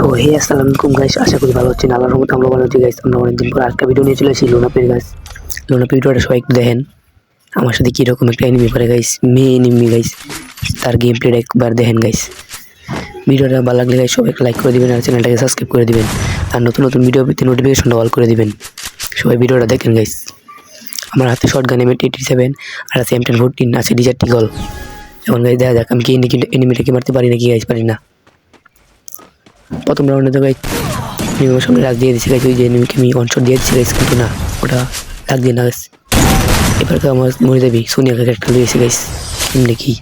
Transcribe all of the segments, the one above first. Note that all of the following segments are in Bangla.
সো হে আসসালামু আলাইকুম গাইস আশা করি ভালো হচ্ছেন আল্লাহর রহমতে আমরা ভালো আছি গাইস আমরা অনেকদিন পর আরেকটা ভিডিও নিয়ে চলে এসেছি লোনাপির গাছ লোনাপি ভিডিওটা সবাই একটু দেখেন। আমার সাথে কীরকম একটা এনিমি করে গাইস মেয়ে এনিমি গাইস তার গেম প্লেটা একবার দেখেন গাইস ভিডিওটা ভালো লাগলে গাইস সবাই লাইক করে দিবেন আর চ্যানেলটাকে সাবস্ক্রাইব করে দিবেন। আর নতুন নতুন ভিডিও পেতে নোটিফিকেশনটা অল করে দিবেন। সবাই ভিডিওটা দেখেন গাইস আমার হাতে শর্ট গান এম এইটি সেভেন আর আছে এম টেন ফোরটিন আছে ডিজার টিগল এখন গাইস দেখা যাক আমি কি এনিমিটাকে মারতে পারি নাকি গাইস পারি না। প্রথম রাউন্ডে তো নিয়মের সামনে দিয়ে গাইস ওই যে নিয়মকে আমি অনশট দিয়ে দিচ্ছি কিন্তু না, ওটা রাগ দিয়ে না গাইস এবার তো আমার মরে যাবি সোনিয়া কাকে একটা লুয়েছে গাইস এমনি কি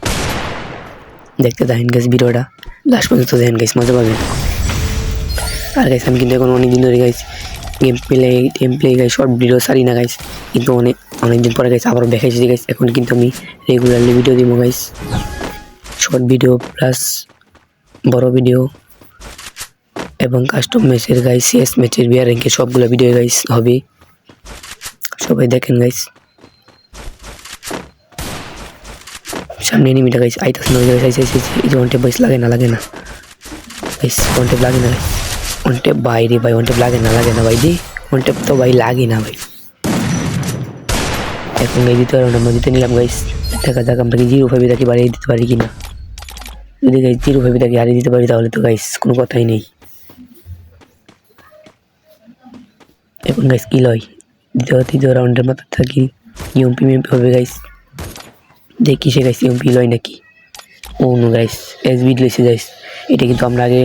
দেখতে দেখেন গাইস ভিডিওটা। লাস্ট পর্যন্ত দেখেন গাইস মজা পাবেন। আর গাইস আমি কিন্তু এখন অনেক দিন ধরে guys game play game play guys short video সারি না গাইস কিন্তু অনেক অনেকদিন পরে গাইস আবারও দেখাইছি গাইস এখন কিন্তু আমি রেগুলারলি ভিডিও দিব গাইস শর্ট ভিডিও প্লাস বড় ভিডিও এবং কাস্টম ম্যাচের গাইস সিএস ম্যাচের বিয়ার সবগুলো ভিডিও গাইস হবে। সবাই দেখেন গাইস সামনে এনিমিটা গাইস আইতাছে না গাইস আইসে আইসে এই যে ওয়ান টেপ গাইস লাগে না লাগে না। গাইস ওয়ান টেপ লাগে না ওয়ান টেপ ভাই রে ভাই ওয়ান টেপ লাগে না লাগে না, ভাই দি ওয়ান টেপ তো ভাই লাগে না, ভাই। এখন গাই দিতে না আমরা দিতে নিলাম গাইস দেখা যাক আমরা কি জিরো ফাইভে তাকে বাড়িয়ে দিতে পারি কিনা। যদি গাইস জিরো ফাইভে তাকে হারিয়ে দিতে পারি তাহলে তো গাইস কোনো কথাই নেই। এখন গাইস কি লয়? দ্বিতীয় তৃতীয় রাউন্ডের মাথা থাকি ইউএমপি মিএমপি হবে গাইস দেখি সে গাইস ইউএমপি লয় নাকি? ও নো গাইস এসবিডি লইছে গাইস এটা কিন্তু আমরা আগে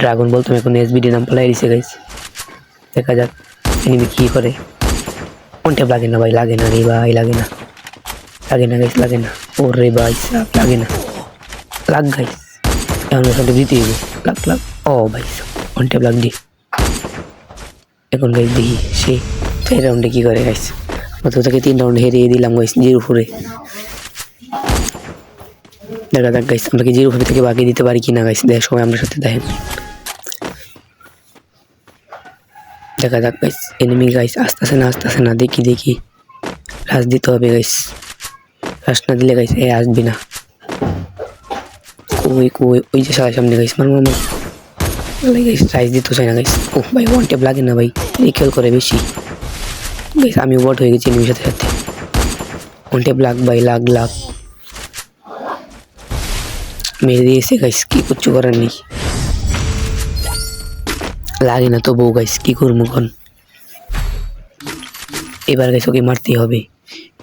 ড্রাগন বলতাম এখন এসবিডি নাম পালাই দিছে গাইস দেখা যাক এনিমি কি করে। কোনটা লাগে না ভাই, লাগে না রে ভাই, লাগে না। লাগে না গাইস লাগে না। ও রে ভাই লাগে না। লাগ গাইস এখন ওখানে দিতে হবে লাগ লাগ। ও ভাই কোনটা লাগ দি এখন গাইস দেখি সে চার রাউন্ডে কি করে গাইস। আমরা তো তাকে তিন রাউন্ড হেরিয়ে দিলাম গাইস জিরো ফোরে দেখা যাক গাইস, আমরা কি জিরো ফোরে থেকে বাকি দিতে পারি কিনা গাইস দেখ সবাই আমার সাথে দেখেন। দেখা যাক গাইস এনিমি গাইস আসতেছে না আসতেছে না, দেখি দেখি। রাস দিতে হবে গাইস। রাস না দিলে গাইস এ আসবি না। কই কই, ওই যে সারা সামনে গাইস মার মার। মার গাইস রাইস দিতে চাই না গাইস ও ভাই ওয়ান টেপ লাগে না, ভাই। রিকেল করে বেশি। গাইস আমি ওয়াট হয়ে গেছি এনিমির সাথে সাথে। ওয়ান টেপ লাগ, ভাই, লাগ লাগ। মেরে দিয়েছে গাইস কি কিচ্ছু করার নেই। লাগে না তো বউ গাইস কি করব এখন? এবার গাইস ওকে মারতেই হবে।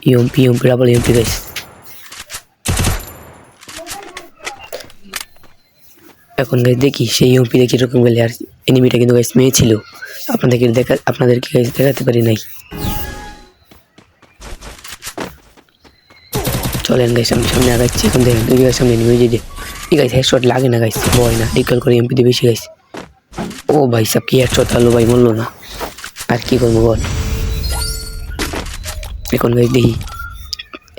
UMP UMP double UMP guys এখন গাইস দেখি সেই ইউএমপি দেখি এরকম গেলে আর এনিমিটা কিন্তু গাইস মেয়ে ছিল। আপনাদেরকে দেখা, আপনাদেরকে গাইস দেখাতে পারি নাই। চলেন গাইস আমি সামনে আগাচ্ছি। এখন দেখেন দুই গাইস সামনে এনিমি যে ঠিক আছে হেডশট লাগে না গাইস ভয় না। ডিকল করে এমপি দিয়ে বেশি গাইস ও ভাই, সব কি হেডশট হলো ভাই, মরলো না। আর কি করব বল? এখন গাইস দেখি।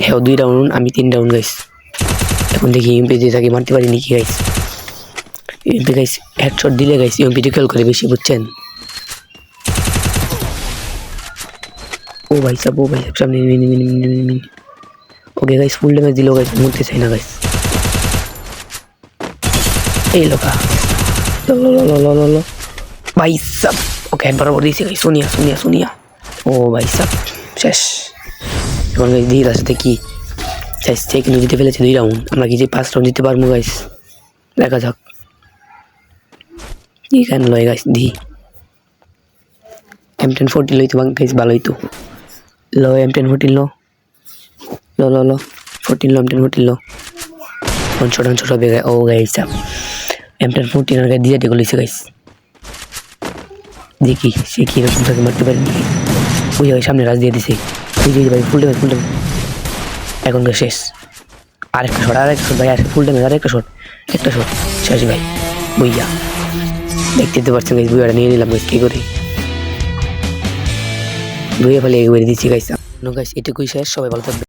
হ্যাঁ দুই রাউন্ড আমি তিন রাউন্ড গাইস এখন দেখি এমপি দিয়ে তাকে মারতে পারি নাকি গাইস এমপি গাইস হেডশট দিলে গাইস এমপি ডিকল করে বেশি, বুঝছেন? ও ভাই সব, ও ভাই সব, সামনে mini mini mini mini okay guys full damage দিলো গাইস, মরতে চাই না গাইস। এই লোকা। ভাই সব। ওকে হেড বরাবর দিয়েছে গাইস, সোনিয়া সোনিয়া সোনিয়া। ও ভাই সব, শেষ। এখন গাইস তার সাথে কি শেষ কিন্তু জিতে ফেলেছে দুই রাউন্ড আমরা কি যে পাঁচ রাউন্ড জিতে পারব গাইস? দেখা যাক। কেন লয় গাইস দি। এম টেন ফোরটি লইতো গাইস ভালোই তো লো এম টেন ফোরটিন লো। লো লো লো। ফোরটিন লো এম টেন ফোরটিন লো। অনশট অনশট হবে ও গাইস এম টেন ফোরটিন আর দিয়ে লইছে গাইস দেখি সে মারতে পারে ওই সামনে রাজ দিয়ে দিছে। ওই ভাই ফুল ফুল ড্যামেজ এখন শেষ। আরেকটা শট আরেকটা শট ভাই আর ফুল ড্যামেজ আরেকটা শট একটা শট শেষ ভাই বইয়া দেখতে তো পারছেন গাইস বুয়াটা নিয়ে নিলাম গাইস কি করে? ধুয়ে ফেলে একবারে দিচ্ছি গাইস গাইস এটুকুই শেষ সবাই ভালো থাকবে